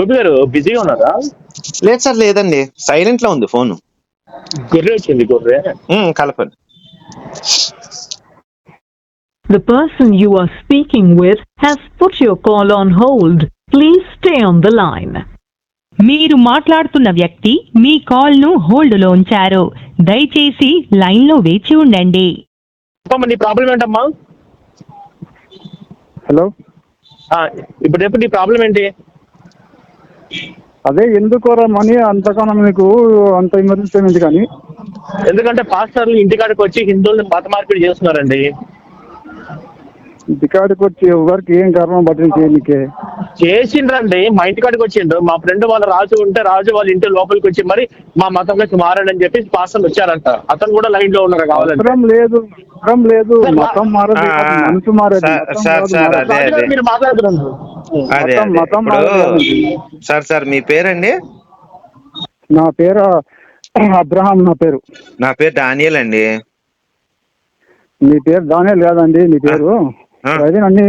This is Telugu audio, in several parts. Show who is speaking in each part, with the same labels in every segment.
Speaker 1: గోపి గారు బిజీగా ఉన్నారా?
Speaker 2: లేదు సార్ లేదండి. సైలెంట్లో ఉంది ఫోన్.
Speaker 1: గొర్రె వచ్చింది గొర్రె.
Speaker 2: కలపండి.
Speaker 3: The person you are speaking with has put your call on hold. Please stay on the line.
Speaker 4: మీరు మాట్లాడుతున్న వ్యక్తి మీ కాల్ను హోల్డ్లో ఉంచారు. దయచేసి లైన్లో వేచి ఉండండి.
Speaker 1: అమ్మా నీ ప్రాబ్లం ఏంటమ్మా?
Speaker 5: హలో?
Speaker 1: ఆ, ఇప్పుడు రేపు నీ ప్రాబ్లం ఏంటి?
Speaker 5: అదే ఎందుకోరా మనీ అంతకన్నా మీకు అంత ఎమర్జెన్సీ ఏంటి కానీ?
Speaker 1: ఎందుకంటే పాస్టర్లు ఇంటికాడికి వచ్చి హిందువుల్ని మత మార్పిడి చేస్తున్నారండి.
Speaker 5: ఇంటికాడికి వచ్చి ఎవరికి ఏం గర్వం పట్టింది నీకే
Speaker 1: చేసిండ్రండి మా ఇంటికాడికి వచ్చిండ్రు. మా ఫ్రెండ్ వాళ్ళ రాజు ఉంటే రాజు వాళ్ళ ఇంటి లోపలికి వచ్చి మరి మా మతంలోకి మారండి అని చెప్పి పాస్టర్లు వచ్చారంట. అతను కూడా లైన్లో ఉన్నారు కావాలంటే.
Speaker 5: అవసరం లేదు అవసరం లేదు. మతం మారదు. మనసు.
Speaker 1: మీరు మాట్లాడుతున్నారు.
Speaker 2: అదే
Speaker 5: మతం-.
Speaker 2: సార్ సార్ మీ పేరండి?
Speaker 5: నా పేరు అబ్రహాం నా పేరు.
Speaker 2: నా పేరు డానియల్ అండి.
Speaker 5: మీ పేరు దానియల్ కాదండి మీ పేరు. అదే అన్ని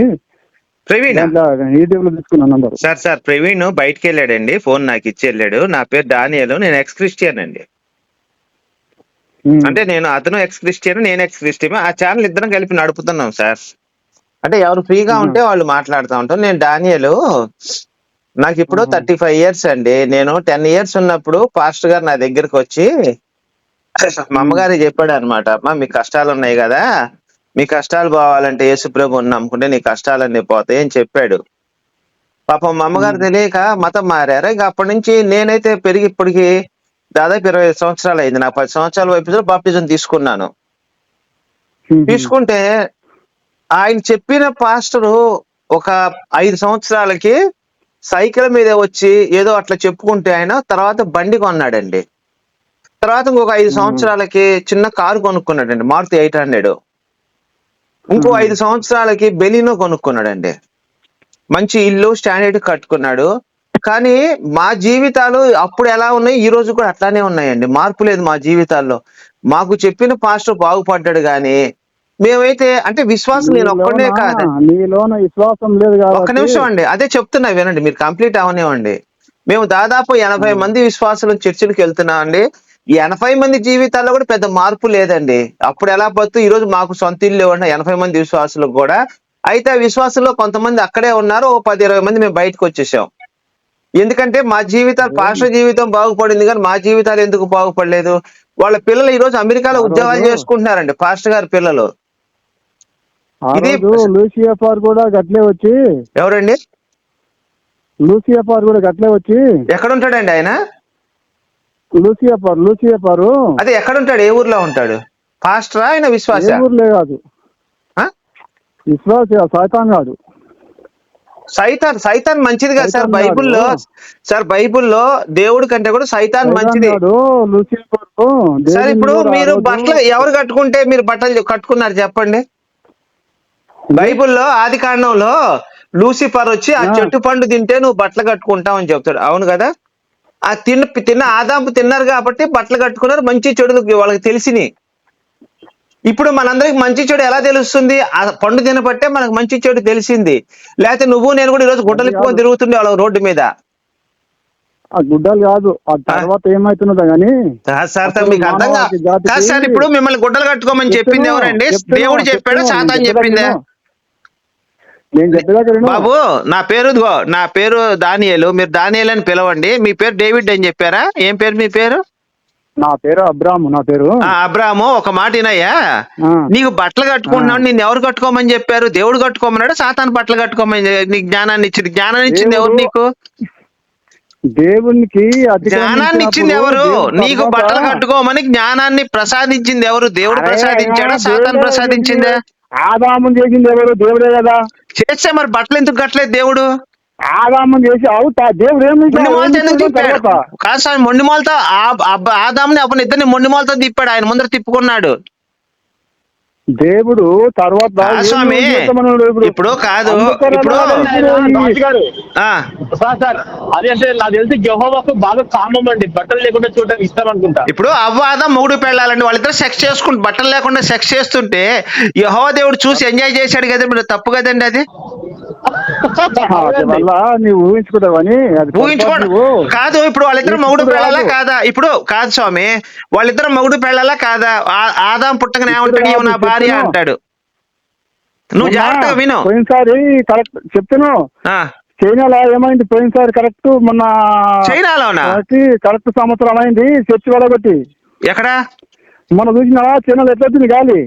Speaker 2: ప్రవీణ్?
Speaker 5: దాంట్లో యూట్యూబ్లో తీసుకున్న నంబర్.
Speaker 2: సార్ సార్ ప్రవీణ్ బయటికి వెళ్ళాడండి ఫోన్ నాకు ఇచ్చి వెళ్ళాడు నా పేరు డానియల్. నేను ఎక్స్ క్రిస్టియన్ అండి అంటే నేను అతను ఎక్స్ క్రిస్టియన్ నేను ఎక్స్ క్రిస్టియన్ ఆ ఛానల్ ఇద్దరం కలిపి నడుపుతున్నాం సార్. అంటే ఎవరు ఫ్రీగా ఉంటే వాళ్ళు మాట్లాడుతూ ఉంటాం. నేను డానియల్. నాకు ఇప్పుడు. థర్టీ ఫైవ్ ఇయర్స్ అండి. నేను టెన్ ఇయర్స్ ఉన్నప్పుడు పాస్టర్ గారు నా దగ్గరకు వచ్చి మా అమ్మగారు చెప్పాడు అనమాట అమ్మా మీ కష్టాలు ఉన్నాయి కదా. మీ కష్టాలు పోవాలంటే యేసు ప్రభు నమ్ముకుంటే నీ కష్టాలన్నీ పోతాయి అని చెప్పాడు. పాపం మా అమ్మగారు తెలియక మతం మారారు. ఇంకా అప్పటి నుంచి నేనైతే పెరిగి ఇప్పటికి దాదాపు ఇరవై ఐదు సంవత్సరాలు అయింది. నా పది సంవత్సరాల వైపు బాప్టిజం తీసుకున్నాను. తీసుకుంటే ఆయన చెప్పిన పాస్టరు ఒక ఐదు సంవత్సరాలకి సైకిల్ మీద వచ్చి ఏదో అట్లా చెప్పుకుంటే ఆయన తర్వాత బండి కొన్నాడండి. తర్వాత ఇంకొక ఐదు. సంవత్సరాలకి చిన్న కారు కొనుక్కున్నాడండి. Maruti eight hundred. ఇంకో. ఐదు సంవత్సరాలకి బెలినో కొనుక్కున్నాడండి. మంచి ఇల్లు స్టాండర్డ్ కట్టుకున్నాడు. కానీ మా జీవితాలు అప్పుడు ఎలా ఉన్నాయి ఈ రోజు కూడా అట్లానే ఉన్నాయండి. మార్పు లేదు మా జీవితాల్లో. మాకు చెప్పిన పాస్టర్ బాగుపడ్డాడు కానీ మేమైతే అంటే విశ్వాసం నేను ఒక్కడే కాదు
Speaker 5: నీలోన విశ్వాసం లేదు
Speaker 2: ఒక్క నిమిషం అండి. అదే చెప్తున్నా వినండి మీరు కంప్లీట్ అవనివ్వండి. మేము దాదాపు ఎనభై మంది విశ్వాసులు చర్చిలకు వెళ్తున్నాం అండి ఎనభై మంది జీవితాల్లో కూడా పెద్ద మార్పు లేదండి. అప్పుడు ఎలా పోతూ ఈ రోజు మాకు సొంత ఇల్లు ఉన్న ఎనభై మంది విశ్వాసులకు కూడా. అయితే ఆ విశ్వాసుల్లో కొంతమంది అక్కడే ఉన్నారు. ఓ పది ఇరవై మంది మేము బయటకు వచ్చేసాం. ఎందుకంటే మా జీవితాలు పాస్టర్ జీవితం బాగుపడింది కానీ మా జీవితాలు ఎందుకు బాగుపడలేదు? వాళ్ళ పిల్లలు ఈ రోజు అమెరికాలో ఉద్యోగాలు చేసుకుంటున్నారండి. పాస్టర్ గారి పిల్లలు. ఇది-
Speaker 5: కూడా గట్లే వచ్చి
Speaker 2: ఎవరండి?
Speaker 5: లూసియఫార్ కూడా గట్లే వచ్చి
Speaker 2: ఎక్కడ ఉంటాడండి ఆయన?
Speaker 5: లూసియఫార్ లూసియఫారు
Speaker 2: అదే ఎక్కడ ఉంటాడు ఏ ఊర్లో ఉంటాడు? పాస్టరా? ఆయన విశ్వాస?
Speaker 5: ఏ ఊర్లే కాదు? విశ్వాస సైతాన్ కాదు.
Speaker 2: సైతాన్ సైతాన్ మంచిది కదా సార్ బైబుల్లో. సార్ బైబుల్లో దేవుడి కంటే కూడా సైతాన్ మంచిది. సార్ ఇప్పుడు మీరు బట్టలు ఎవరు కట్టుకుంటే మీరు బట్టలు కట్టుకున్నారు చెప్పండి? బైబుల్లో ఆది కాండంలో లూసిఫర్ వచ్చి ఆ
Speaker 5: ఆ.
Speaker 2: చెట్టు పండు తింటే నువ్వు బట్టలు కట్టుకుంటావు అని చెప్తాడు. అవును కదా? ఆ తిన్న తిన్న ఆదాంపు తిన్నారు కాబట్టి బట్టలు కట్టుకున్నారు మంచి చెడులు వాళ్ళకి తెలిసినాయి. ఇప్పుడు మనందరికి మంచి చెడు ఎలా తెలుస్తుంది? ఆ పండు తినబట్టే మనకు మంచి చెడు తెలిసింది. లేకపోతే నువ్వు నేను కూడా ఈరోజు గుడ్డలు ఇప్పుకొని తిరుగుతుండే వాళ్ళం రోడ్డు మీద.
Speaker 5: ఆ గుడ్డలు కాదు ఆ తర్వాత ఏమైతున్నదో గానీ
Speaker 2: సార్ మీకు అర్థం కాదు సార్ ఇప్పుడు మిమ్మల్ని గుడ్డలు కట్టుకోమని చెప్పింది ఎవరండి? దేవుడు చెప్పాడా? సాతాన్ చెప్పిందే
Speaker 5: చెప్పేదాకా నేను చెప్పేదాకా విను.
Speaker 2: బాబు నా పేరు నా పేరు దానియేలు మీరు దానియేలు అని పిలవండి. మీ పేరు డేవిడ్ అని చెప్పారా? ఏం పేరు మీ పేరు?
Speaker 5: నా పేరు అబ్రామ్ నా పేరు.
Speaker 2: అబ్రాము ఒక మాట వినయ్యా. నీకు బట్టలు కట్టుకుంటున్నావు నిన్ను ఎవరు కట్టుకోమని చెప్పారు? దేవుడు కట్టుకోమన్నాడు సాతాన్ బట్టలు కట్టుకోమని నీకు జ్ఞానాన్ని ఇచ్చింది. జ్ఞానాన్ని ఇచ్చింది ఎవరు నీకు?
Speaker 5: దేవునికి
Speaker 2: జ్ఞానాన్ని ఇచ్చింది ఎవరు? నీకు బట్టలు కట్టుకోమని జ్ఞానాన్ని ప్రసాదించింది ఎవరు? దేవుడు ప్రసాదించాడా? సాతాన్ ప్రసాదించిందా.
Speaker 5: ఆదాము చేసింది ఎవరు? దేవుడే కదా.
Speaker 2: చేస్తే మరి బట్టలు ఎందుకు కట్టలేదు దేవుడు?
Speaker 5: ఆదాము చేసి అవుతా. దేవుడు ఏమి?
Speaker 2: కాదు సార్ మొండి మాలతో ఆదాముని అప్పుడు ఇద్దరిని మొండి మాలతో తిప్పాడు. ఆయన ముందర తిప్పుకున్నాడు.
Speaker 5: దేవుడు తర్వాత
Speaker 2: స్వామి ఇప్పుడు కాదు ఇప్పుడు
Speaker 1: రాజు గారు
Speaker 2: ఆ.
Speaker 1: సార్ సార్ అది అంటే నాకు తెలిసి జహోవాకు బాగా కామం అండి. బట్టలు లేకుండా చూడడానికి ఇష్టం అనుకుంటా.
Speaker 2: ఇప్పుడు అవ్వాద మూడు పెళ్ళాలండి వాళ్ళిద్దరు సెక్స్ చేసుకుంటూ బట్టలు లేకుండా సెక్స్ చేస్తుంటే యహోవా దేవుడు చూసి ఎంజాయ్ చేశాడు కదా మీరు తప్పు కదండి అది. కాదు ఇప్పుడు వాళ్ళిద్దరు మొగుడు పెళ్ళాలా. కాదా. ఇప్పుడు కాదు స్వామి వాళ్ళిద్దరు మొగుడు పెళ్ళాలా కాదా? ఆదాం పుట్టగానే ఏమంటాడు? ఈమె నా భార్య. అంటాడు. నువ్వు
Speaker 6: మొన్న
Speaker 2: జాగ్రత్తగా విను.
Speaker 6: పోయినసారి కరెక్ట్ చెప్తున్నావు
Speaker 2: ఆ,
Speaker 6: చైనాలో ఏమైంది? పోయినసారి కరెక్ట్ మొన్న
Speaker 2: చైనాలోనా?
Speaker 6: కరెక్ట్ సంవత్సరం అయింది చర్చి వడగొట్టి
Speaker 2: ఎక్కడ?
Speaker 6: మన చూసిన చైనాలో ఎట్లా వచ్చింది గాలి?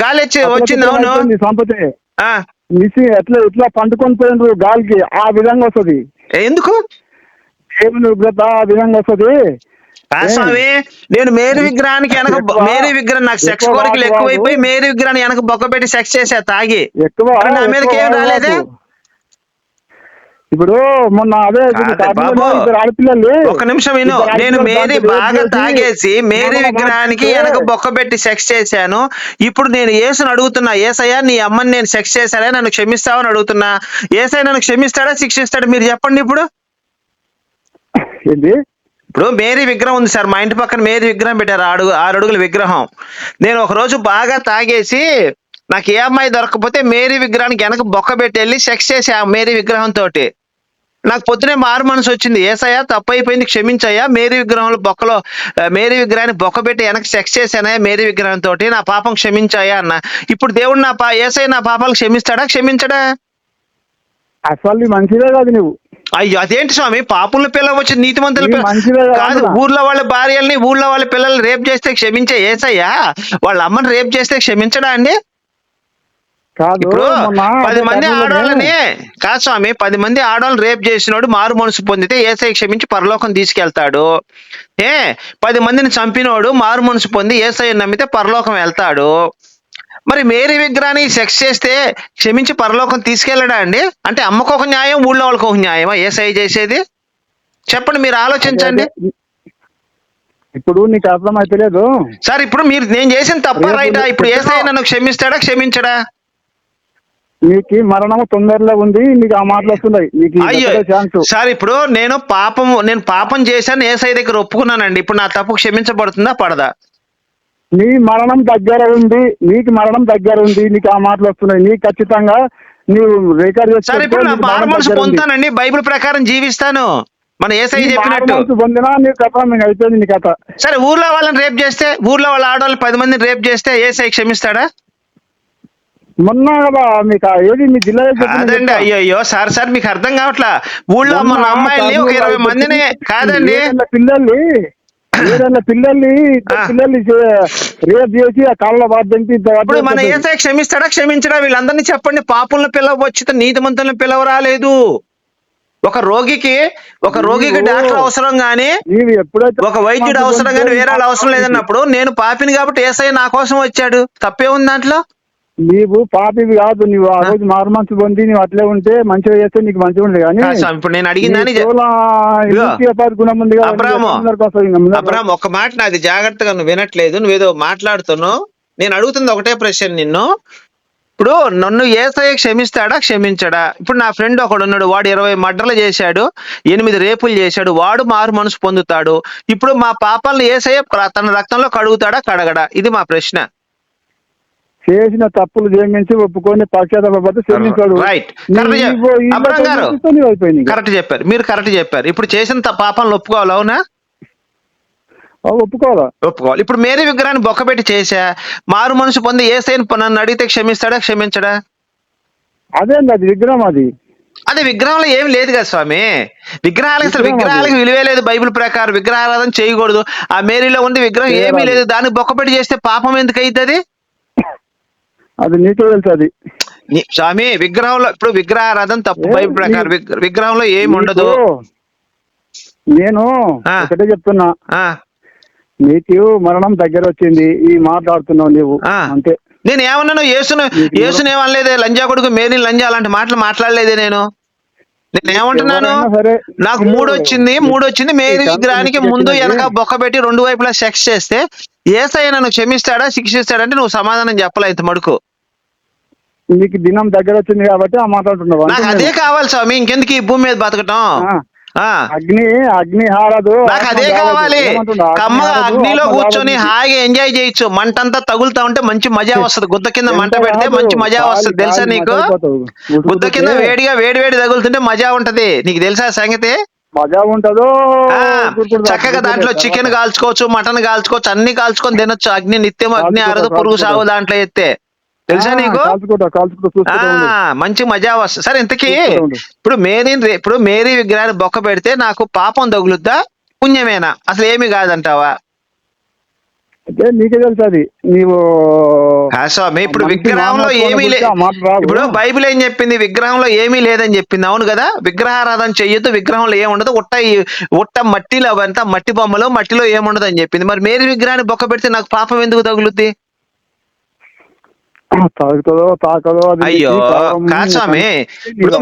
Speaker 2: గాలి వచ్చి వచ్చింది అవును.
Speaker 6: సంపతి. మిసి ఎట్లా ఇట్లా పండుకొని పోయినరు గాలికి ఆ విధంగా వస్తది.
Speaker 2: ఎందుకు?
Speaker 6: ఉగ్రత ఆ విధంగా వస్తది.
Speaker 2: స్వామి నేను మేరీ విగ్రహానికి వెనక మేరీ విగ్రహం నాకు సెక్స్ కోరికలు ఎక్కువైపోయి. మేరీ విగ్రహాన్ని వెనక బొక్క పెట్టి సెక్స్ చేసా తాగి. నా మీదకి ఏం రాలేదే?
Speaker 6: ఇప్పుడు మొన్న అదే
Speaker 2: ఒక నిమిషం విను. నేను మేరీ బాగా తాగేసి మేరీ విగ్రహానికి వెనక బొక్క పెట్టి సెక్స్ చేశాను. ఇప్పుడు నేను యేసుని అడుగుతున్నా ఏసయ్యా నీ అమ్మని నేను సెక్స్ చేశానా? నన్ను క్షమిస్తావని అడుగుతున్నా. ఏసై నన్ను క్షమిస్తాడా శిక్షిస్తాడా? మీరు చెప్పండి ఇప్పుడు.
Speaker 6: ఏంటి
Speaker 2: ఇప్పుడు మేరీ విగ్రహం ఉంది సార్ మా ఇంటి పక్కన మేరీ విగ్రహం పెట్టారు ఆడు ఆరు అడుగుల విగ్రహం. నేను ఒకరోజు బాగా తాగేసి నాకు ఏ అమ్మాయి దొరకకపోతే మేరీ విగ్రహానికి వెనక బొక్క పెట్టి వెళ్ళి సెక్స్ చేసి మేరీ విగ్రహం తోటి. నాకు పొద్దునే మారు మనసు వచ్చింది ఏసయ్యా తప్పు అయిపోయింది క్షమించయ్యా మేరీ విగ్రహంలో బొక్కలో మేరీ విగ్రహాన్ని బొక్క పెట్టి వెనక సెక్స్ చేశానయ్యా మేరీ విగ్రహం తోటి నా పాపం క్షమించాయా అన్న. ఇప్పుడు దేవుడు నా పా ఏసయ్య నా పాపాలు క్షమిస్తాడా? క్షమించడా?
Speaker 6: అసలు మంచిదే కాదు నువ్వు
Speaker 2: అయ్యో అదేంటి స్వామి? పాపుల పిల్లలు వచ్చి నీతిమంతుల
Speaker 6: కదా.
Speaker 2: ఊర్లో వాళ్ళ భార్యల్ని ఊర్లో వాళ్ళ పిల్లల్ని రేప్ చేస్తే క్షమించే ఏసయ్యా? వాళ్ళ అమ్మని రేప్ చేస్తే క్షమించడా అండి?
Speaker 6: కాదు
Speaker 2: ఇప్పుడు పది మంది ఆడవాళ్ళని కాదు స్వామి పది మంది ఆడవాళ్ళని రేప్ చేసినోడు మారు మనసు పొందితే ఏసై క్షమించి పరలోకం తీసుకెళ్తాడు. ఏ? పది మందిని చంపినోడు మారు మనసు పొంది ఏసై నమ్మితే పరలోకం వెళ్తాడు. మరి మేరీ విగ్రహాన్ని సెక్స్ చేస్తే క్షమించి పరలోకం తీసుకెళ్ళడా అండి? అంటే అమ్మకు ఒక న్యాయం ఊళ్ళో వాళ్ళకి ఒక న్యాయమా? ఏసై చేసేది? చెప్పండి మీరు ఆలోచించండి.
Speaker 6: ఇప్పుడు నీకు అర్థం అయితలేదు.
Speaker 2: సార్ ఇప్పుడు మీరు నేను చేసిన తప్ప రైటా? ఇప్పుడు
Speaker 6: చెప్పినా-
Speaker 2: ఏసై నన్ను క్షమిస్తాడా క్షమించడా?
Speaker 6: నీకు మరణము తొందరలో ఉంది నీకు ఆ మాటలు వస్తున్నాయి. నీకు
Speaker 2: అయ్యో సార్ ఇప్పుడు నేను పాపం నేను పాపం చేశాను ఏసై దగ్గర ఒప్పుకున్నానండి? ఇప్పుడు నా తప్పు క్షమించబడుతుందా పడదా?
Speaker 6: నీ మరణం దగ్గర ఉంది నీకు మరణం దగ్గర ఉంది నీకు ఆ మాటలు వస్తున్నాయి. నీకు ఖచ్చితంగా నీవు రికార్డ్
Speaker 2: సార్ ఇప్పుడు నా మారు మనసు పొందుతానండి. బైబిల్ ప్రకారం జీవిస్తాను. మన ఏసై చెప్పినట్టు.
Speaker 6: పొందినా నీ కథ మీకు అయిపోయింది నీ కథ.
Speaker 2: సరే ఊర్లో వాళ్ళని రేప్ చేస్తే ఊర్లో వాళ్ళ ఆడవాళ్ళు పది మందిని రేప్ చేస్తే ఏసై క్షమిస్తాడా?
Speaker 6: మొన్న కదా మీకు ఏది మీ జిల్లా
Speaker 2: కాదండి అయ్యో అయ్యో సార్ సార్ మీకు అర్థం కావట్లా. ఊళ్ళో మన అమ్మాయిల్ని ఒక ఇరవై మందిని కాదండి.
Speaker 6: పిల్లల్ని ఏదైనా పిల్లల్ని. పిల్లల్ని రేప్ చేసి ఆ కాళ్ళ బాధ్యంతి
Speaker 2: ఇప్పుడు మన ఏసై క్షమిస్తాడా? క్షమించడా? వీళ్ళందరినీ చెప్పండి. పాపులను పిలవచ్చు నీతిమంతులను పిలవరాలేదు. ఒక రోగికి ఒక రోగికి డాక్టర్ అవసరం గాని ఒక వైద్యుడు అవసరం గాని వేరే అవసరం లేదన్నప్పుడు నేను పాపిని కాబట్టి ఏసై నా కోసం వచ్చాడు. తప్పే ఉంది దాంట్లో?
Speaker 6: నీవు పాపివి కాదు నీవు ఆ రోజు మారు మనసు పొంది నువ్వు అట్లే ఉంటే మంచిగా చేస్తే నీకు మంచిగా ఉండదు. కానీ
Speaker 2: ఇప్పుడు నేను అడిగిందని అబ్రామ్ ఒక మాట నాది జాగ్రత్తగా నువ్వు వినట్లేదు నువ్వేదో మాట్లాడుతున్నావు నేను అడుగుతుంది ఒకటే ప్రశ్న నిన్ను. ఇప్పుడు నన్ను ఏసఐ క్షమిస్తాడా క్షమించడా? ఇప్పుడు నా ఫ్రెండ్ ఒకడు ఉన్నాడు వాడు ఇరవై మర్డర్లు చేశాడు ఎనిమిది రేపులు చేశాడు వాడు మారు మనసు పొందుతాడు. ఇప్పుడు మా పాపాలను ఏసఐ తన రక్తంలో కడుగుతాడా కడగడా? ఇది మా ప్రశ్న.
Speaker 6: చేసిన తప్పులు జయించి ఒప్పుకొని పశ్చాత్తాపడితే క్షమించాడు.
Speaker 2: కరెక్ట్ చెప్పారు. మీరు కరెక్ట్ చెప్పారు. ఇప్పుడు చేసిన పాపాలను ఒప్పుకోవాలి అవునా?
Speaker 6: ఒప్పుకోవాలా?
Speaker 2: ఒప్పుకోవాలి. ఇప్పుడు మేరీ విగ్రహాన్ని బొక్కబెట్టి చేశా? మారు మనసు పొంది ఏసైని నన్ను అడిగితే క్షమిస్తాడా క్షమించడా?
Speaker 6: అదేంది అది విగ్రహం అది?
Speaker 2: అదే విగ్రహంలో ఏమి లేదు కదా స్వామి. విగ్రహాలకు అసలు
Speaker 6: విగ్రహం అది.
Speaker 2: విగ్రహాలకు విలువే లేదు బైబిల్ ప్రకారం. విగ్రహారాధన చేయకూడదు. ఆ మేరీలో ఉంది విగ్రహం ఏమీ. లేదు. దానికి బొక్కపెట్టి చేస్తే పాపం ఎందుకు అవుతుంది
Speaker 6: అది నీకే తెలుసు అది.
Speaker 2: నీ- స్వామి విగ్రహంలో ఇప్పుడు విగ్రహారాధన తప్పు బైబిల్ ప్రకారం విగ్రహంలో ఏమి ఉండదు?
Speaker 6: నీకు నేను. ఒకటే చెప్తున్నా.
Speaker 2: ఆ.
Speaker 6: నీకు మరణం దగ్గర వచ్చింది ఈ మాట్లాడుతున్నావు నీవు.
Speaker 2: ఆ.
Speaker 6: అంతే.
Speaker 2: నేను ఏమన్నాను యేసును
Speaker 6: నీకు
Speaker 2: యేసును ఏమనలేదే లంజా కొడుకు మేరీ లంజా అలాంటి మాటలు మాట్లాడలేదే నేను. నేను ఏమంటున్నాను? నాకు మూడు వచ్చింది మూడు వచ్చింది. మేరీ
Speaker 6: నీకు
Speaker 2: విగ్రహానికి ముందు. వెనక బొక్క పెట్టి రెండు వైపులా సెక్స్ చేస్తే ఏసయ్య నన్ను క్షమిస్తాడా శిక్షిస్తాడంటే నువ్వు సమాధానం చెప్పలే ఇంత మడుకు.
Speaker 6: నీకు దినం దగ్గర వచ్చింది కాబట్టి ఆ మాట్లాడుతున్నావు
Speaker 2: నాకు అదే. కావాలి స్వామి ఇంకెందుకు ఈ భూమి మీద బతకటం?
Speaker 5: అగ్ని అగ్ని హారదు.
Speaker 2: నాకు అదే కావాలి. కమ్మగా అగ్నిలో కూర్చొని. హాయిగా ఎంజాయ్ చేయొచ్చు. మంట అంతా తగులుతా ఉంటే మంచి మజా వస్తుంది. గుద్ద కింద మంట పెడితే మంచి మజా వస్తుంది. తెలుసా నీకు? గుద్ద కింద వేడిగా వేడి వేడి తగులుతుంటే మజా ఉంటది. నీకు తెలుసా సంగతి?
Speaker 5: మజా ఉంటదో?
Speaker 2: చక్కగా దాంట్లో. చికెన్ కాల్చుకోవచ్చు మటన్ కాల్చుకోవచ్చు అన్ని కాల్చుకొని తినొచ్చు. అగ్ని నిత్యం అగ్ని ఆరదు పురుగు సాగు. దాంట్లో ఎత్తే. తెలుసా నీకు. మంచి మజా వస్తుంది సరే ఇంతకీ. ఇప్పుడు మేరీ ఇప్పుడు మేరీ విగ్రహాన్ని బొక్క పెడితే నాకు పాపం తగులుద్దా? పుణ్యమేనా? అసలు ఏమి కాదంటావా?
Speaker 5: అయితే నీకే తెలుసు అది. నీవు
Speaker 2: స్వామి ఇప్పుడు విగ్రహంలో ఏమీ లే
Speaker 5: గురించి ఆ మాట రాదు.
Speaker 2: ఇప్పుడు బైబిల్ ఏం చెప్పింది? విగ్రహంలో ఏమీ లేదని చెప్పింది. అవును కదా? విగ్రహారాధన చెయ్యొద్దు విగ్రహంలో ఏముండదు ఉట్ట ఉట్ట మట్టిలో అవంతా మట్టి బొమ్మలు మట్టిలో ఏముండదు అని చెప్పింది. మరి మేరీ విగ్రహాన్ని బొక్క పెడితే నాకు పాపం ఎందుకు తగులుద్ది?
Speaker 5: తాగుతుందో తాకదో
Speaker 2: అయ్యో కాదు స్వామి ఇప్పుడు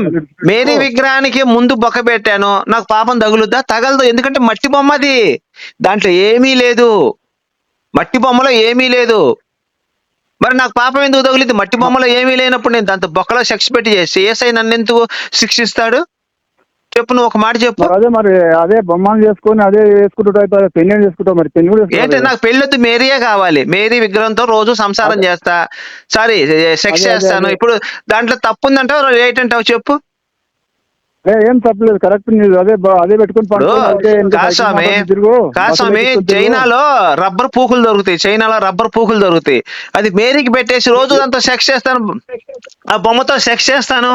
Speaker 2: మేరీ విగ్రహానికి ముందు బొక్క పెట్టాను నాకు పాపం తగులుద్దా? తగలదు ఎందుకంటే మట్టి బొమ్మ అది. దాంట్లో ఏమీ లేదు. మట్టి బొమ్మలో ఏమీ లేదు. మరి నాకు పాపం ఎందుకు తగులుద్ది? మట్టి బొమ్మలో ఏమీ లేనప్పుడు నేను దాంతో బొక్కలో సెక్స్ పెట్టి చేసి ఏసై నన్ను ఎందుకు శిక్షిస్తాడు? చెప్పు నువ్వు ఒక మాట చెప్పు.
Speaker 5: అదే మరి అదే బొమ్మను చేసుకొని అదే వేసుకుంటూ పెళ్ళి చేసుకుంటావు మరి. పెళ్ళి కూడా
Speaker 2: ఏంటి. నాకు పెళ్ళొద్దు మేరీయే కావాలి. మేరీ విగ్రహంతో రోజు సంసారం చేస్తా. సారీ సెక్స్ చేస్తాను. ఇప్పుడు దాంట్లో తప్పు ఉందంటావు ఏంటంటావు చెప్పు.
Speaker 5: ఏ, తప్పలేదు. కరెక్ట్ అదే అదే పెట్టుకుని
Speaker 2: ఇప్పుడు
Speaker 5: పడుకో, అయితే ఇంకా
Speaker 2: కాదు
Speaker 5: సైకిల్
Speaker 2: స్వామి
Speaker 5: మాట్లాడి తిరుగు.
Speaker 2: కాదు
Speaker 5: బస్సులో
Speaker 2: స్వామి
Speaker 5: ఎక్కుకొని తిరుగు.
Speaker 2: చైనాలో రబ్బర్ పూకులు దొరుకుతాయి. చైనాలో రబ్బర్ పూకులు దొరుకుతాయి. అది మేరీకి పెట్టేసి రోజు దాంతో సెక్స్ చేస్తాను. ఆ బొమ్మతో సెక్స్ చేస్తాను.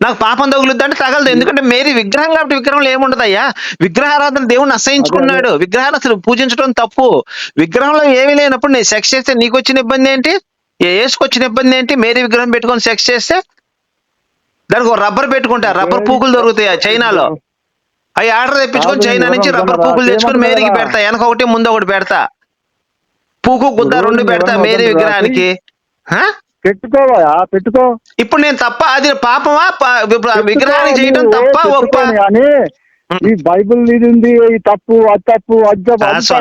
Speaker 2: నాకు పాపం తగులుద్ది అంటే తగలదు. ఎందుకంటే మేరీ విగ్రహం కాబట్టి విగ్రహంలో ఏముండదయ్యా? విగ్రహారాధన దేవుణ్ణి అసహించుకున్నాడు విగ్రహాన్ని అసలు పూజించడం తప్పు. విగ్రహంలో ఏమీ లేనప్పుడు నేను సెక్స్ చేస్తే నీకు వచ్చిన ఇబ్బంది ఏంటి? ఏ ఏసుకొచ్చిన ఇబ్బంది ఏంటి? మేరీ విగ్రహం పెట్టుకొని సెక్స్ చేస్తే దానికి ఒక రబ్బర్ పెట్టుకుంటారు. రబ్బర్ పూకులు దొరుకుతాయి చైనాలో? అవి ఆర్డర్ తెప్పించుకొని చైనా నుంచి రబ్బర్? పూకులు తెచ్చుకొని? మేరీకి పెడతా. వెనక ఒకటి ముందు ఒకటి పెడతా. పూకు గుద్ద రెండు పెడతా మేరీ? విగ్రహానికి. హా?
Speaker 5: పెట్టుకోవా పెట్టుకో.
Speaker 2: ఇప్పుడు నేను తప్ప అది పాపమా? విగ్రహానికి చేయడం తప్ప? ఒప్ప
Speaker 5: కానీ ఈ బైబిల్ ఇది ఉంది ఈ తప్పు అది తప్పు అది
Speaker 2: తర్వాత?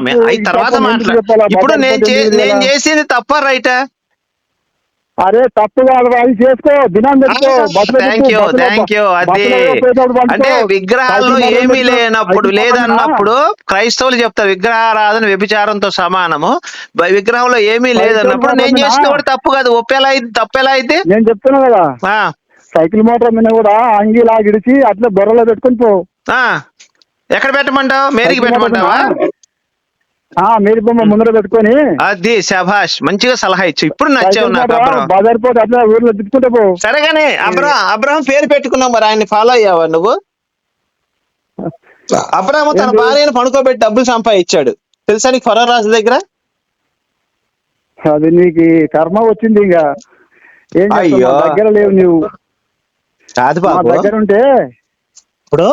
Speaker 2: ఇప్పుడు నేను నేను చేసింది తప్ప రైటా?
Speaker 5: అరే తప్పు కాదు అది చేసుకో. దినం పెట్టుకో.
Speaker 2: అది. అంటే విగ్రహాల్లో
Speaker 5: సైకిల్
Speaker 2: ఏమీ లేనప్పుడు లేదన్నప్పుడు క్రైస్తవులు చెప్తారు విగ్రహారాధన వ్యభిచారంతో సమానము. విగ్రహంలో ఏమీ లేదన్నప్పుడు నేను చేసిన. కూడా తప్పు కాదు. ఒప్పేలా అయితే తప్పేలా అయితే?
Speaker 5: నేను చెప్తున్నా కదా.
Speaker 2: ఆ,
Speaker 5: సైకిల్ మోటార్ మీద కూడా అంగి లాగిడిచి అట్లా బొర్రలో పెట్టుకొని పో.
Speaker 2: ఆ. ఎక్కడ పెట్టమంటావు? మేరీకి పెట్టమంటావా?
Speaker 5: మేరీ బొమ్మ ముందర పెట్టుకొని.
Speaker 2: అది శభాష్ మంచిగా సలహా ఇచ్చు. ఇప్పుడు నచ్చావు నాకు
Speaker 5: బజార్ అట్లా ఊర్లో తిప్పుకుంటే పో.
Speaker 2: సరేగానే అబ్రహం అబ్రహం పేరు పెట్టుకున్నావు మరి ఆయన్ని ఫాలో అయ్యావా నువ్వు? అబ్రహం తన? భార్యను పడుకోబెట్టి డబ్బులు సంపాదించాడు. తెలుసా నీకు ఫరో రాజు దగ్గర?
Speaker 5: అది నీకు కర్మ వచ్చింది ఇంకా. ఏం?
Speaker 2: అయ్యో.
Speaker 5: దగ్గర లేవు నీవు.
Speaker 2: కాదు బాబు.
Speaker 5: దగ్గర ఉంటే.
Speaker 2: ఇప్పుడు?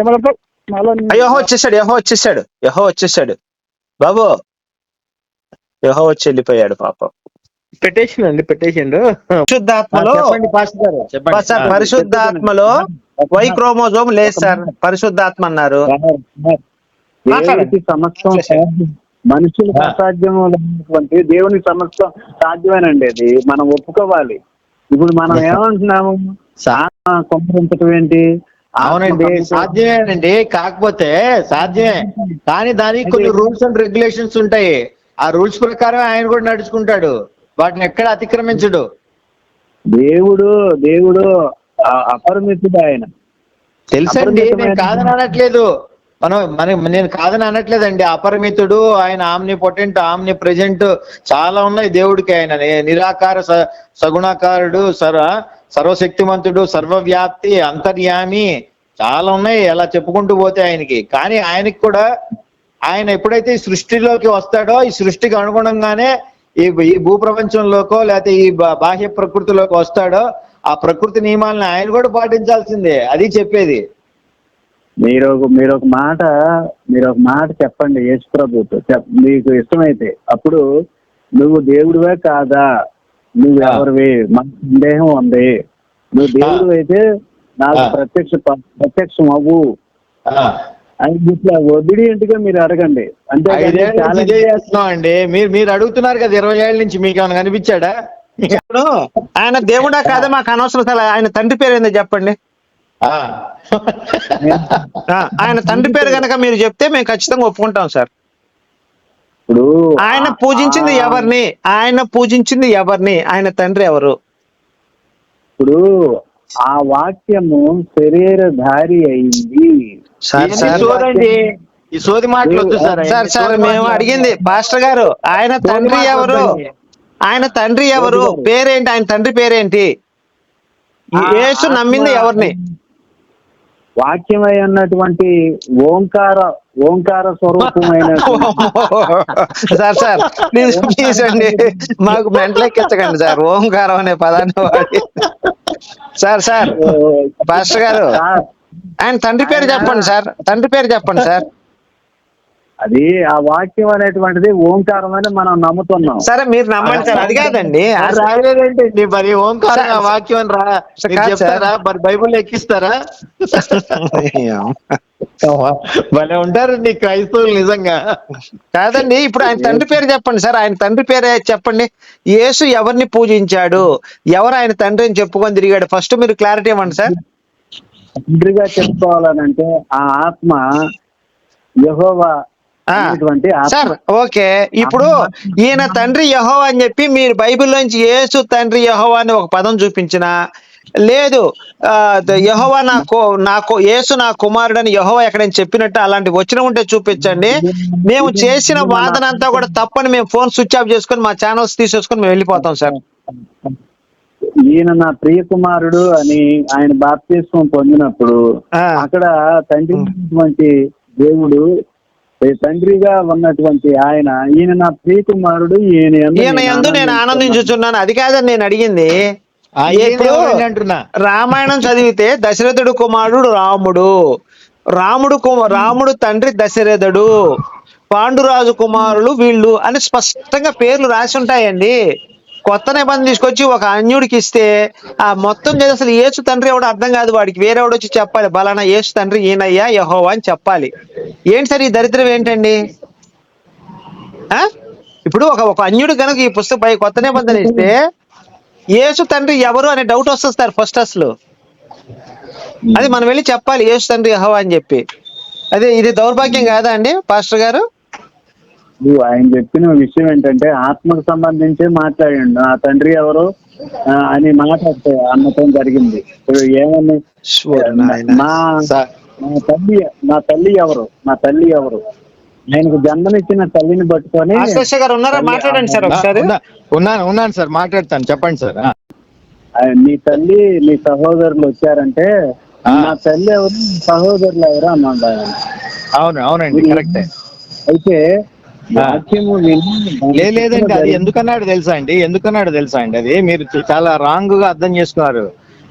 Speaker 5: ఏమడతావు
Speaker 2: యహో వచ్చేసాడు యహో వచ్చేసాడు యహో వచ్చేసాడు. బాబు యహో వచ్చి వెళ్ళిపోయాడు పాపం.
Speaker 1: పెట్టేసిండండి పెట్టేసిండు
Speaker 2: పరిశుద్ధాత్మలో
Speaker 1: చెప్పండి పాస్టర్ గారు చెప్పండి.
Speaker 2: సార్ పరిశుద్ధాత్మలో వై క్రోమోజోమ్ లేదు సార్. పరిశుద్ధాత్మ అన్నారు.
Speaker 5: సమస్తం. మనుషులకు అసాధ్యం ఉన్నటువంటి దేవునికి సమస్తం సాధ్యమేనండి అది. మనం ఒప్పుకోవాలి. ఇప్పుడు మనం ఏమంటున్నాము? కొంపరించడం ఏంటి?
Speaker 7: అవునండి సాధ్యమేనండి. కాకపోతే సాధ్యమే. కానీ దానికి కొన్ని రూల్స్ అండ్ రెగ్యులేషన్స్ ఉంటాయి. ఆ రూల్స్ ప్రకారం ఆయన కూడా నడుచుకుంటాడు. వాటిని ఎక్కడ అతిక్రమించడు.
Speaker 5: దేవుడు దేవుడు అపరిమితుడు ఆయన.
Speaker 7: తెలుసండి నేను కాదని అనట్లేదు. మనం మన నేను కాదని అనట్లేదండి. అపరిమితుడు ఆయన ఆమ్ని పొటెంట్ ఆమ్ని ప్రెజెంట్ చాలా ఉన్నాయి దేవుడికి ఆయన. నిరాకార సగుణాకారుడు సర్వ సర్వశక్తిమంతుడు సర్వవ్యాప్తి అంతర్యామి చాలా ఉన్నాయి. అలా చెప్పుకుంటూ పోతే ఆయనకి. కానీ ఆయనకి కూడా ఆయన ఎప్పుడైతే ఈ సృష్టిలోకి వస్తాడో ఈ సృష్టికి అనుగుణంగానే ఈ ఈ భూప్రపంచంలోకో లేకపోతే ఈ బా- బాహ్య ప్రకృతిలోకి వస్తాడో ఆ ప్రకృతి నియమాలను ఆయన కూడా పాటించాల్సిందే. అది చెప్పేది.
Speaker 5: మీరు ఒక మీరు ఒక మాట మీరు ఒక మాట చెప్పండి యేసు ప్రభుతో చెప్ మీకు ఇష్టమైతే. అప్పుడు నువ్వు దేవుడివే కాదా? నువ్వు. ఎవరివి? మన సందేహం ఉంది. నువ్వు దేవుడు అయితే నాకు. ప్రత్యక్ష ప్రత్యక్షం అవ్వు.
Speaker 7: ఆ.
Speaker 5: అని ఇట్లా ఒబిడియంట్గా మీరు అడగండి.
Speaker 7: చేస్తున్నాం అండి మీరు మీరు అడుగుతున్నారు కదా ఇరవై ఏళ్ళ నుంచి మీకు ఏమైనా కనిపించాడా?
Speaker 2: ఇప్పుడు ఆయన దేవుడా కాదా మాకు అనవసరం ఆయన తండ్రి పేరు ఏందో చెప్పండి. ఆయన తండ్రి పేరు గనక మీరు చెప్తే మేము ఖచ్చితంగా ఒప్పుకుంటాం సార్.
Speaker 5: ఇప్పుడు
Speaker 2: ఆయన పూజించింది ఎవరిని? ఆయన పూజించింది ఎవరిని? ఆయన తండ్రి ఎవరు?
Speaker 5: ఇప్పుడు ఆ వాక్యము శరీరధారి అయింది.
Speaker 2: సార్
Speaker 7: ఏంది
Speaker 2: సార్.
Speaker 7: సోదండి ఈ సోది మాటలు వద్దు సార్
Speaker 2: సార్ సార్ మేము అడిగింది పాస్టర్ గారు ఆయన తండ్రి ఎవరు? ఆయన తండ్రి ఎవరు? పేరేంటి? ఆయన తండ్రి పేరేంటి? యేసు నమ్మింది ఎవరిని?
Speaker 5: వాక్యమై ఉన్నటువంటి ఓంకార ఓంకార స్వరూపమైన
Speaker 2: సార్ సార్ ప్లీజ్ ప్లీజ్ అండి. మాకు మెంటలెక్కించకండి సార్. ఓంకారం అనే పదాన్ని వాడి. సార్ సార్ పాస్టర్ గారు. ఆయన తండ్రి పేరు చెప్పండి సార్. తండ్రి పేరు చెప్పండి సార్.
Speaker 5: అది ఆ వాక్యం అనేటువంటిది ఓంకారం అని మనం నమ్ముతున్నాం.
Speaker 2: సరే మీరు నమ్మండి సార్ అది కాదండి.
Speaker 7: అది రాయలేదేంటండి మరి ఓంకారం ఆ వాక్యం అని రా మీరు
Speaker 2: కాదు
Speaker 7: చెప్తారా? మరి బైబుల్ ఎక్కిస్తారా? భలే ఉంటారు నీ క్రైస్తవులు నిజంగా.
Speaker 2: కాదండి ఇప్పుడు ఆయన తండ్రి పేరు చెప్పండి సార్ ఆయన తండ్రి పేరే చెప్పండి. యేసు ఎవరిని పూజించాడు? ఎవరు ఆయన తండ్రి అని చెప్పుకొని తిరిగాడు? ఫస్ట్ మీరు క్లారిటీ ఇవ్వండి సార్.
Speaker 5: తండ్రిగా చెప్పుకోవాలనంటే ఆ ఆత్మ యెహోవా
Speaker 2: సార్ ఓకే. ఇప్పుడు ఈయన తండ్రి యహో అని చెప్పి మీరు బైబిల్లోంచి యేసు తండ్రి యహోవా అని ఒక పదం చూపించిన లేదు యెహోవా నా కో నా కో యేసు నా కుమారుడు అని యహోవా ఎక్కడైనా చెప్పినట్టు అలాంటి వచ్చిన ఉంటే చూపించండి. మేము చేసిన వాదన అంతా కూడా తప్పని మేము ఫోన్ స్విచ్ ఆఫ్ చేసుకొని మా ఛానల్స్ తీసేసుకొని మేము వెళ్ళిపోతాం సార్.
Speaker 5: ఈయన నా ప్రియ కుమారుడు అని ఆయన బాప్తిస్వం పొందినప్పుడు. అక్కడ తండ్రి దేవుడు తండ్రిగా ఉన్నటువంటి ఆయన ఈయన నా ప్రియ కుమారుడు ఈయన నేను
Speaker 2: ఎందు నేను ఆనందించుచున్నాను. అది కాదని నేను అడిగింది. రామాయణం చదివితే దశరథుడు కుమారుడు రాముడు. రాముడు రాముడు తండ్రి దశరథుడు. పాండురాజు కుమారులు వీళ్ళు అని స్పష్టంగా పేర్లు రాసి ఉంటాయండి. కొత్త నిబంధన తీసుకొచ్చి ఒక అన్యుడికి ఇస్తే ఆ మొత్తం చేసి అసలు యేసు తండ్రి ఎవడో అర్థం కాదు వాడికి. వేరేవాడు వచ్చి చెప్పాలి బలానా యేసు తండ్రి ఈయనయ్యా యహోవా అని చెప్పాలి. ఏంటి సార్ ఈ దరిద్రం ఏంటండి? ఆ? ఇప్పుడు ఒక ఒక అన్యుడు కనుక ఈ పుస్తక పై కొత్త నిబంధన ఇస్తే యేసు తండ్రి ఎవరు అనే డౌట్ వస్తుంది సార్ ఫస్ట్ అసలు అది మనం వెళ్ళి చెప్పాలి యేసు తండ్రి యహో అని చెప్పి. అదే ఇది దౌర్భాగ్యం కాదా అండి పాస్టర్ గారు?
Speaker 5: నువ్వు ఆయన చెప్పిన విషయం ఏంటంటే ఆత్మకు సంబంధించి మాట్లాడండి. ఆ తండ్రి ఎవరు అని మాట్లాడితే అన్నతం జరిగింది. ఏమని? నా నా తల్లి నా తల్లి ఎవరు? నా తల్లి ఎవరు? ఆయనకు జన్మనిచ్చిన తల్లిని పట్టుకొని
Speaker 2: ఆశ్లేష గారు ఉన్నారా? మాట్లాడండి సార్ ఒకసారి.
Speaker 7: ఉన్నా- ఉన్నాను ఉన్నాను సార్. మాట్లాడతాను. చెప్పండి సార్.
Speaker 5: నీ తల్లి నీ సహోదరులు వచ్చారంటే. నా తల్లి ఎవరు? నీ సహోదరులు ఎవరు? అన్నాడు ఆయన.
Speaker 7: అవును అవునండి. కరెక్టే.
Speaker 5: అయితే
Speaker 7: లేదండి అది ఎందుకన్నాడు తెలుసా అండి? ఎందుకన్నాడు తెలుసా అండి? అది మీరు చాలా రాంగ్గా అర్థం చేసుకున్నారు.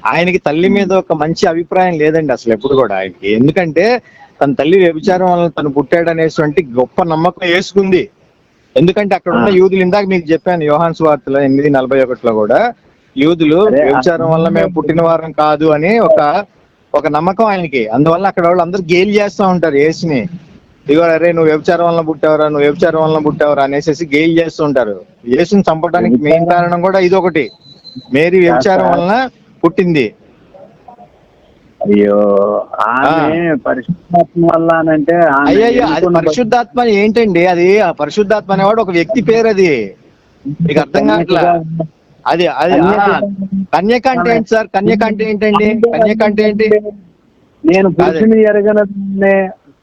Speaker 7: ఆయనకి తల్లి మీద ఒక మంచి అభిప్రాయం లేదండి అసలు ఎప్పుడు కూడా ఆయనకి. ఎందుకంటే తన తల్లి వ్యభిచారం వలన తను పుట్టాడు అనేటువంటి గొప్ప నమ్మకం వేసుకుంది ఎందుకంటే అక్కడ ఉన్న యూదులు ఇందాక మీకు చెప్పాను యోహాన్స్ వార్తలో ఎనిమిది నలభై ఒకటిలో కూడా యూదులు వ్యభిచారం వల్ల మేము పుట్టిన వారం కాదు అని ఒక ఒక నమ్మకం ఆయనకి. అందువల్ల అక్కడ వాళ్ళు అందరూ గేలి చేస్తూ ఉంటారు యేసుని. ఇదిగో అరే నువ్వు వ్యభిచారం వల్ల పుట్టావరా నువ్వు వ్యభిచారం వల్ల పుట్టావరా అనేసి గేలి చేస్తూ ఉంటారు యేసుని చంపడానికి మెయిన్ కారణం కూడా ఇది ఒకటి మేరీ వ్యభిచారం వలన పుట్టింది.
Speaker 5: అయ్యో పరిశుద్ధాత్మ వల్ల అనంటే ఆమె
Speaker 7: అయ్యయ్యో అది పరిశుద్ధాత్మ ఏంటండి? అది ఆ పరిశుద్ధాత్మ అనేవాడు ఒక వ్యక్తి పేరు అది. మీకు అర్థం కావట్లా? అది అది కన్యక అంటే ఏంటి సార్? కన్యక అంటే ఏంటండి? కన్యక అంటే ఏంటి?
Speaker 5: నేను పురుషుని ఎరగన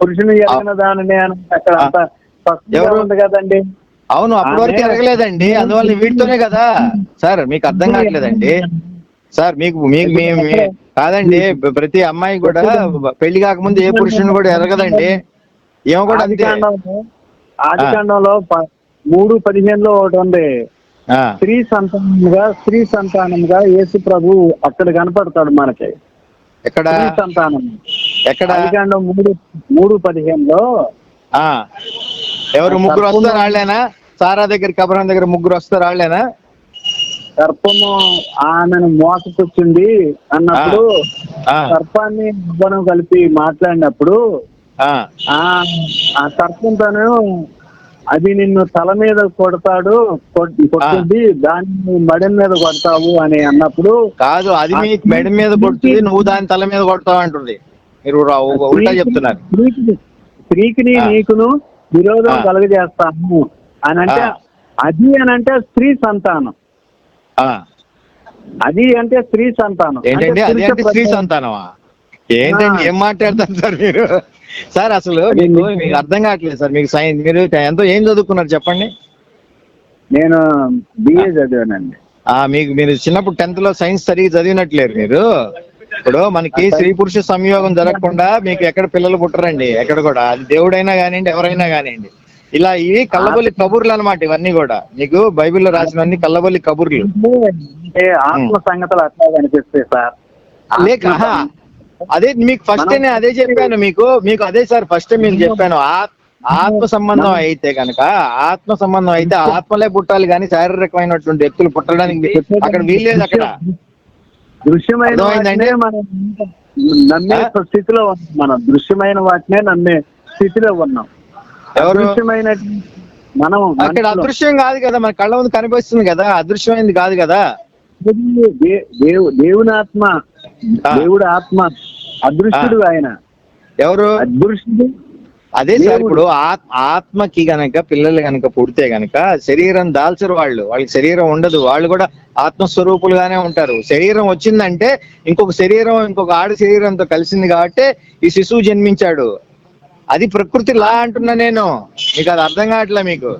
Speaker 5: పురుషుని ఎరగన దానినే అని అక్కడ అంత స్పష్టంగా
Speaker 7: ఎవరు?
Speaker 5: ఉంది కదండి.
Speaker 7: అవును అప్పటి వరకు ఎరగలేదండి. అందువల్ల వీటితోనే కదా. సార్ మీకు అర్థం కావట్లేదండి. సార్ మీకు మీకు కాదండి. ప్రతి అమ్మాయి కూడా పెళ్ళి కాకముందు ఏ పురుషుని కూడా ఎరగదండి. ఏమో కూడా అంతే.
Speaker 5: ఆదికాండంలో మూడు పదిహేనులో ఒకటి ఉంది. స్త్రీ సంతానముగా స్త్రీ సంతానముగా యేసు ప్రభు అక్కడ కనపడతాడు మనకి.
Speaker 7: ఎక్కడ?
Speaker 5: సంతానం
Speaker 7: ఎక్కడ?
Speaker 5: ఆదికాండం మూడు మూడు పదిహేనులో.
Speaker 7: ఆ. ఎవరు ముగ్గురు వస్తారు వాళ్ళేనా సారా దగ్గర కబరం దగ్గర ముగ్గురు వస్తారు వాళ్ళేనా
Speaker 5: సర్పము ఆమెను మోసపుచ్చింది అన్నప్పుడు
Speaker 7: ఆ,
Speaker 5: సర్పాన్ని కలిపి మాట్లాడినప్పుడు
Speaker 7: ఆ,
Speaker 5: ఆ ఆ సర్పంతోను అది నిన్ను తల మీద కొడతాడు కొట్- కొట్టుద్ది దాన్ని మడి మీద కొడతావు అని అన్నప్పుడు
Speaker 7: కాదు అది మీ మెడ మీద కొడుతుంది నువ్వు దాని తల మీద కొడతావు అంటుంది. మీరు ఉల్టా చెప్తున్నారు.
Speaker 5: స్త్రీకి-. నీకును విరోధం
Speaker 7: ఆ.
Speaker 5: కలుగజేస్తాను అని అంటే. అది అని అంటే స్త్రీ సంతానం.
Speaker 7: ఆ,
Speaker 5: అది అంటే స్త్రీ సంతానం.
Speaker 7: ఏంటండి? అది అంటే స్త్రీ సంతానమా? ఏంటండి. ఏం మాట్లాడతారు సార్ మీరు? సార్ అసలు మీకు
Speaker 5: మీకు-
Speaker 7: అర్థం కావట్లేదు సార్. మీకు సైన్స్ మీరు ఎంతో ఏం చదువుకున్నారు చెప్పండి?
Speaker 5: నేను బిఏ చదివానండి.
Speaker 7: ఆ మీకు మీరు చిన్నప్పుడు టెన్త్లో సైన్స్ సరిగ్గా చదివినట్లేరు మీరు. ఇప్పుడు మనకి స్త్రీ పురుష సంయోగం జరగకుండా మీకు ఎక్కడ పిల్లలు పుట్టరండి? ఎక్కడ కూడా. అది దేవుడైనా కానివ్వండి ఎవరైనా కానివ్వండి. ఇలా ఇవి కల్లబొల్లి కబుర్లు అన్నమాట ఇవన్నీ కూడా. మీకు బైబిల్లో రాసినవన్నీ కల్లబొల్లి కబుర్లు.
Speaker 5: ఆత్మ సంగతులు అట్లా కనిపిస్తాయి సార్.
Speaker 7: లేక. అదే మీకు ఫస్ట్ నేను అదే చెప్పాను మీకు మీకు అదే సార్ ఫస్ట్ మీకు చెప్పాను ఆత్మ సంబంధం అయితే కనుక ఆత్మ సంబంధం అయితే ఆత్మలే పుట్టాలి కానీ శారీరకమైనటువంటి వ్యక్తులు పుట్టడానికి అక్కడ వీల్లేదు అక్కడ
Speaker 5: దృశ్యమైన నమ్మే? స్థితిలో మనం దృశ్యమైన వాటినే నమ్మే స్థితిలో ఉన్నాం? దృశ్యమైన మనం
Speaker 7: అక్కడ. అదృశ్యం కాదు కదా మన కళ్ళ ముందు కనిపిస్తుంది కదా అదృశ్యమైంది కాదు కదా
Speaker 5: దేవుని ఆత్మ. దేవుడు ఆత్మ అదృశ్యుడు ఆయన.
Speaker 7: ఎవరు?
Speaker 5: అదృశ్యుడు
Speaker 7: అదే సార్. ఇప్పుడు ఆత్- ఆత్మకి గనక పిల్లలు గనక పుడితే గనక శరీరం దాల్చరు వాళ్ళు. వాళ్ళకి శరీరం ఉండదు. వాళ్ళు కూడా ఆత్మస్వరూపులుగానే ఉంటారు. శరీరం వచ్చిందంటే ఇంకొక శరీరం ఇంకొక ఆడ శరీరంతో కలిసింది కాబట్టి ఈ శిశువు జన్మించాడు. అది ప్రకృతి లా అంటున్నా నేను. మీకు అది అర్థం కావట్లే మీకు?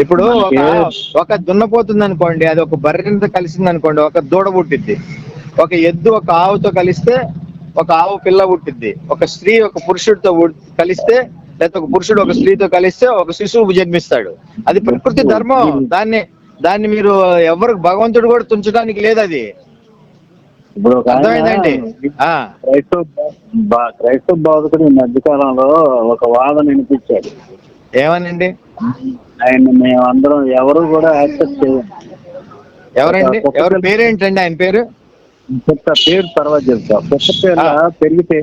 Speaker 7: ఇప్పుడు ఒక ఒక దున్నపోతుంది అనుకోండి అది ఒక బర్రెతో కలిసింది అనుకోండి ఒక దూడ పుట్టిద్ది. ఒక ఎద్దు ఒక ఆవుతో కలిస్తే ఒక ఆవు పిల్ల పుట్టిద్ది. ఒక స్త్రీ ఒక పురుషుడితో కలిస్తే లేకపోతే ఒక పురుషుడు ఒక స్త్రీతో కలిస్తే ఒక శిశువు జన్మిస్తాడు. అది ప్రకృతి ధర్మం. దాన్ని దాన్ని మీరు ఎవరు భగవంతుడు కూడా తుంచడానికి లేదు అది.
Speaker 5: ఇప్పుడు
Speaker 7: అర్థమైందండి?
Speaker 5: క్రైస్తవ క్రైస్తవ బోధకుడు ఈ మధ్యకాలంలో ఒక వాదన వినిపించాడు.
Speaker 7: ఏమనండి?
Speaker 5: ఆయన మేమందరం ఎవరు కూడా యాక్సెప్ట్ చేయం
Speaker 7: ఎవరండి? ఎవరి పేరేంటండి ఆయన పేరు?
Speaker 5: చెప్తా పేరు తర్వాత చెప్తా. కుక్క పిల్ల. పెరిగితే?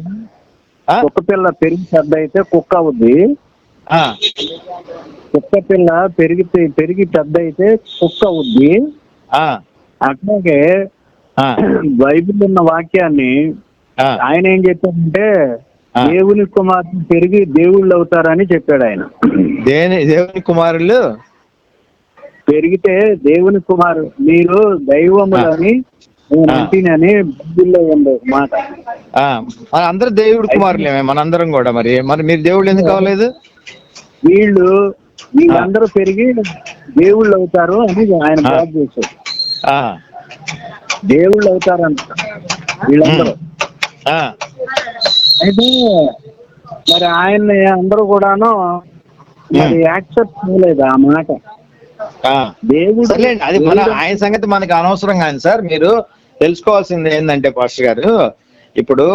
Speaker 5: కుక్క పిల్ల పెరిగి పెద్ద అయితే కుక్క అవుద్ది కుక్క పిల్ల పెరిగితే పెరిగి పెద్ద అయితే కుక్క అవుద్ది అట్లాగే బైబిల్ ఉన్న వాక్యాన్ని. ఆయన ఏం చెప్పాడంటే. దేవుని కుమార్తె పెరిగి దేవుళ్ళు అవుతారని చెప్పాడు ఆయన.
Speaker 7: దేని దేవుని కుమారులు?
Speaker 5: పెరిగితే దేవుని కుమారు మీరు దైవములని బైబిల్లో ఉంది ఒక మాట.
Speaker 7: మన అందరూ దేవుడి కుమారులేమే మనందరం కూడా మరి. మరి మీరు దేవుళ్ళు ఎందుకు అవ్వలేదు
Speaker 5: వీళ్ళు వీళ్ళందరూ పెరిగి దేవుళ్ళు అవుతారు అని ఆయన చేశాడు
Speaker 7: ఆ,
Speaker 5: దేవుళ్ళు అవుతారంట వీళ్ళందరూ.
Speaker 7: ఆ,
Speaker 5: అయితే మరి ఆయన్ని అందరూ కూడాను మరి యాక్సెప్ట్ చేయలేదు ఆ మాట. దేవుడు
Speaker 7: అది మన ఆయన సంగతి మనకు అనవసరం కానీ సార్. మీరు తెలుసుకోవాల్సింది ఏంటంటే పాస్టర్ గారు ఇప్పుడు.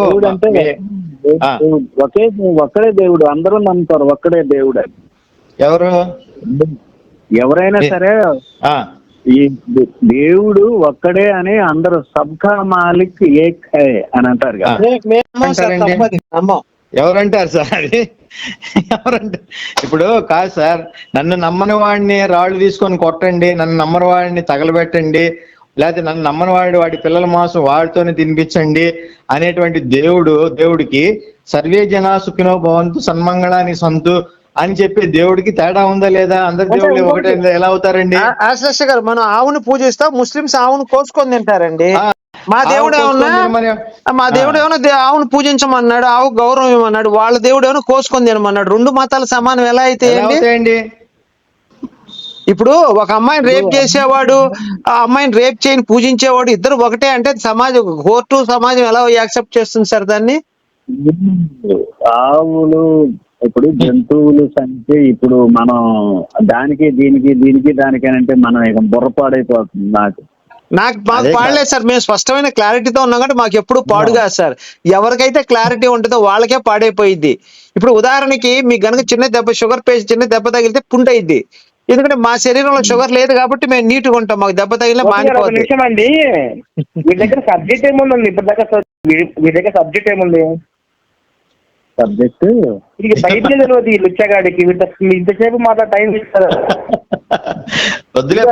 Speaker 5: ఒకే ఒక్కడే దేవుడు అందరూ నమ్ముతారు ఒక్కడే దేవుడు అని.
Speaker 7: ఎవరు?
Speaker 5: ఎవరైనా సరే
Speaker 7: ఆ.
Speaker 5: ఈ దేవుడు ఒక్కడే అని అందరూ సబ్కా మాలిక్ ఏక్ అని అంటారు కదా.
Speaker 7: ఎవరంటారు సార్ అది? ఎవరంటారు ఇప్పుడు కాదు సార్ నన్ను నమ్మని వాడిని రాళ్ళు తీసుకొని కొట్టండి నన్ను నమ్మని వాడిని తగలబెట్టండి లేకపోతే నన్ను నమ్మని వాడి వాడి పిల్లల మాంసం వాడితోనే తినిపించండి అనేటువంటి దేవుడు దేవుడికి సర్వే జనా సుఖినో భవంతు సన్మంగళాని సంతు అని చెప్పి దేవుడికి తేడా ఉందా లేదా? అందరి దేవుళ్ళు ఒకటే ఎలా అవుతారండి?
Speaker 2: ఆశ్లేష గారు మనం ఆవుని పూజిస్తాం ముస్లిమ్స్ ఆవును కోసుకొని తింటారండి. మా దేవుడు ఏమన్నా మా దేవుడు ఏమన్నా ఆవును పూజించమన్నాడు ఆవు గౌరవం ఇవ్వమన్నాడు వాళ్ళ దేవుడు ఏమన్నా కోసుకొని తినమన్నాడు రెండు మతాలు సమానం ఎలా అయితే ఇప్పుడు ఒక అమ్మాయిని రేప్ చేసేవాడు ఆ అమ్మాయిని రేప్ చేయని పూజించేవాడు ఇద్దరు ఒకటే అంటే సమాజం కోర్టు సమాజం ఎలా యాక్సెప్ట్ చేస్తుంది సార్ దాన్ని?
Speaker 5: ఆవులు ఇప్పుడు జంతువులు సంఖ్య ఇప్పుడు మనం దానికి దీనికి దీనికి దానికి అని అంటే మనం ఇక బుర్రపాడైపోతుంది నాకు.
Speaker 2: నాకు మాకు పాడలేదు సార్ మేము స్పష్టమైన క్లారిటీతో ఉన్నాం కాబట్టి మాకు ఎప్పుడు పాడు కాదు సార్. ఎవరికైతే క్లారిటీ ఉంటుందో వాళ్ళకే పాడైపోయింది ఇప్పుడు ఉదాహరణకి మీకు గనుక చిన్న దెబ్బ షుగర్ పేషెంట్ చిన్న దెబ్బ తగిలితే పుంట అయింది ఎందుకంటే మా శరీరంలో షుగర్ లేదు కాబట్టి మేము నీట్గా ఉంటాం. మాకు దెబ్బ తగిలినా మానిపోతుంది
Speaker 8: నిమిషం అండి. మీ దగ్గర సబ్జెక్ట్ ఏముందండి? ఇప్పటిదాకా చ- మీ- దగ్గర సబ్జెక్ట్ ఏముంది?
Speaker 5: సబ్జెక్ట్?
Speaker 8: ఇక బయటకే తెలియదు ఈ లుచ్చగాడికి. ఇంత ఇంతసేపు మాట టైం ఇస్తారు
Speaker 7: వద్దులే